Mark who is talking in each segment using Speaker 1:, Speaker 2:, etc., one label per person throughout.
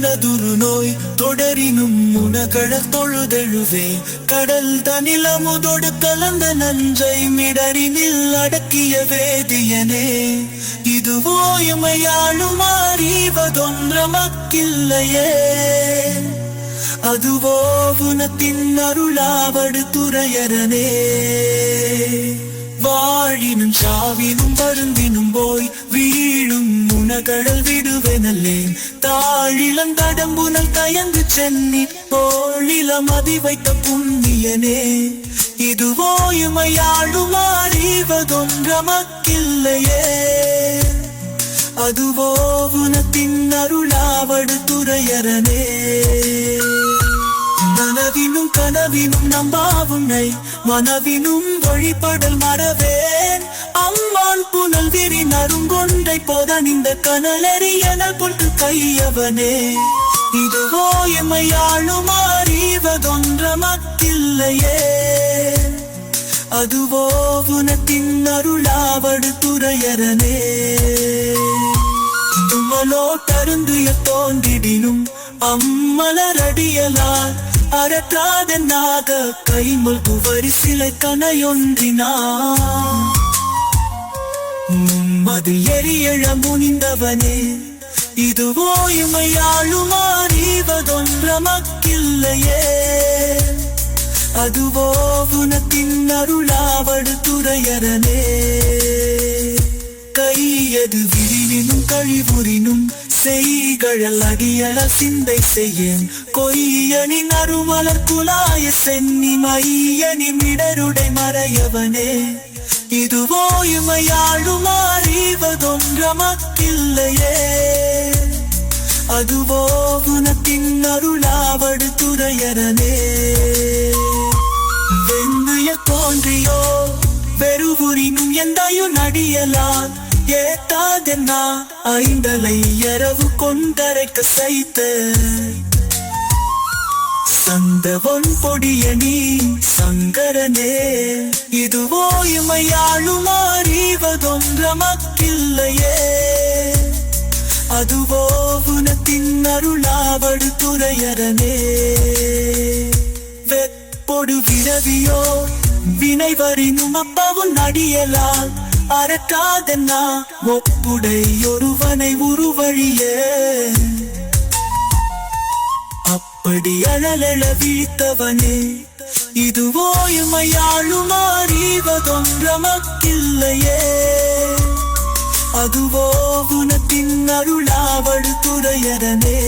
Speaker 1: எனதுரு நோய் தொடரினும் உனகழ தொழுதெழுவே கடல் தனிலமுதொடு கலந்த நஞ்சை மிடரினில் அடக்கிய வேதியனே. இதுவோ இமையாளும் அறிவதொன்ற மக்கில்லையே அதுவோ உனத்தின் அருளாவடு துறையரனே. வாழினும் சாவினும் வருந்தினும் போய் வீழும் உனகடல் விடுவெனல்லேன் தாழிலம் கடம்புனல் தயங்கு சென்னி தோழிலம் அதி வைத்த புண்ணியனே. இதுவோ இமையாளும் அறிவதொன்ற மக்கில்லையே அதுவோ நம்பாவுன்னை மனவினும் வழிபடல் மறவேன். அம்மான் புனல் விரி நறுங்கொன்றை போதனிந்த கனலறியன கொண்டு கையவனே. இதுவோ எமையாளும் அறிவதொன்ற மத்தில்லையே அதுவோ உனத்தின் அருளாவடு துறையரனே. தும்மலோ தருந்திய தோன்றிடினும் அம்மலரடியலால் அறக்காத நாக கைமுல் குவரி சிலை கனையொன்றினா அது எரியழ முனிந்தவனே இதுவோ இமையாளும் அறிவதொன்ற மக்கில்லையே அதுவோ உனத்தின் அருளாவடு துறையரனே செய்கழல் அடியள சிந்தை செய்யேன் கொய்யனின் அருமலர் குலாய சென்னி மையனி மிடருடை மறையவனே. இதுவோ இமையாளும் அதுவோ குணத்தின் அருளாவடு துறையரனே வெந்துய தோன்றியோ வெறுபுரினும் எந்தையும் நடியலால் ஏத்தாதென்னா ஐந்தலை இரவு கொண்டரைக்க சைத்த. சந்தவன் பொடிய நீ சங்கரனே இதுவோ இமையாளும் அறிவதொன்ற மக்கில்லையே அதுவோ உனத்தின் அருளாவடு துறையரனே. வெப்பொடு விரவியோ வினைவரினும் அப்பவும் நடியலால் அறக்காதென்னா ஒப்புடை ஒருவனை உருவழிய அப்படி அழலழ வீழ்த்தவனே இதுவோ இமையாளும் அறிவதொன்ற மக்கில்லையே அதுவோ குணத்தின் அருளாவடு துறையரனே.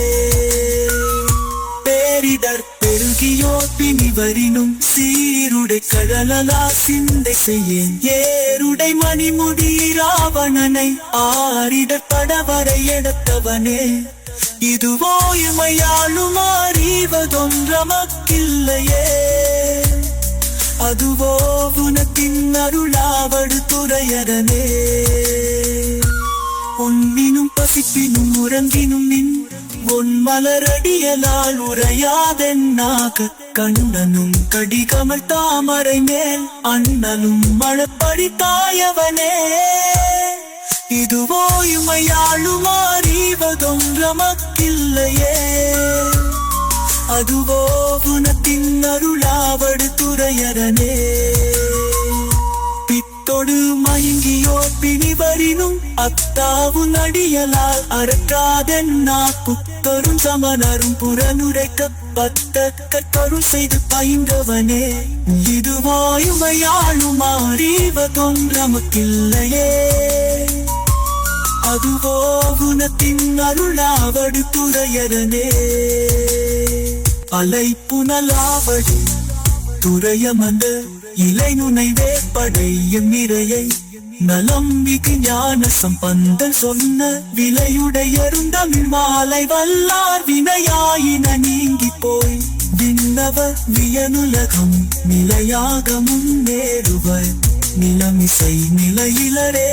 Speaker 1: பேரிடர் பெருகியோ பிணிவரினும் சீ சீருடை கழலலா சிந்தை செய்யேன். ஏருடை மணிமுடி ராவணனை ஆரிட படவரை எடுத்தவனே. இதுவோ இமையாளும் அறிவதொன்றமக்கில்லையே. அதுவோ உனத்தின் அருளாவடு துறையரனே. உன்னினும் பசிப்பினும் உறங்கினும் நின் உன் மலரடியலால் உரையாதென்னாக கண்ணனும் கடிகமல் தாமரை மேல் அண்ணனும் மழப்படி தாயவனே. இதுவோ இமையாளும் அறிவதொன்ற அதுவோ குணத்தின் அருளாவடு துறையரனே. பித்தொடு மயங்கியோ பிணிவரினும் அத்தாவு நடியலால் அறக்காதென்னா புத்தரும் சமணரும் புறனுரைக்க பத்த கற்றொருள் செய்து பயின்றவனே இதுவோ இமையாளும் அறிவதொன்ற அதுவோ குணத்தின் அருளாவடு துறையரனே. அலை புனலாவடு துறையமந்த இலை நுனை வேப்படையும் நிறையை நலம்பிக்கு ஞான சம்பந்தன் சொன்ன விலையுடையருந்தமிழ் மாலை வல்லார் வினையாயின நீங்கி போய் விண்ணவ வியனுலகம் நிலையாக முன்னேறுவர். நிலமிசை நிலையிலரே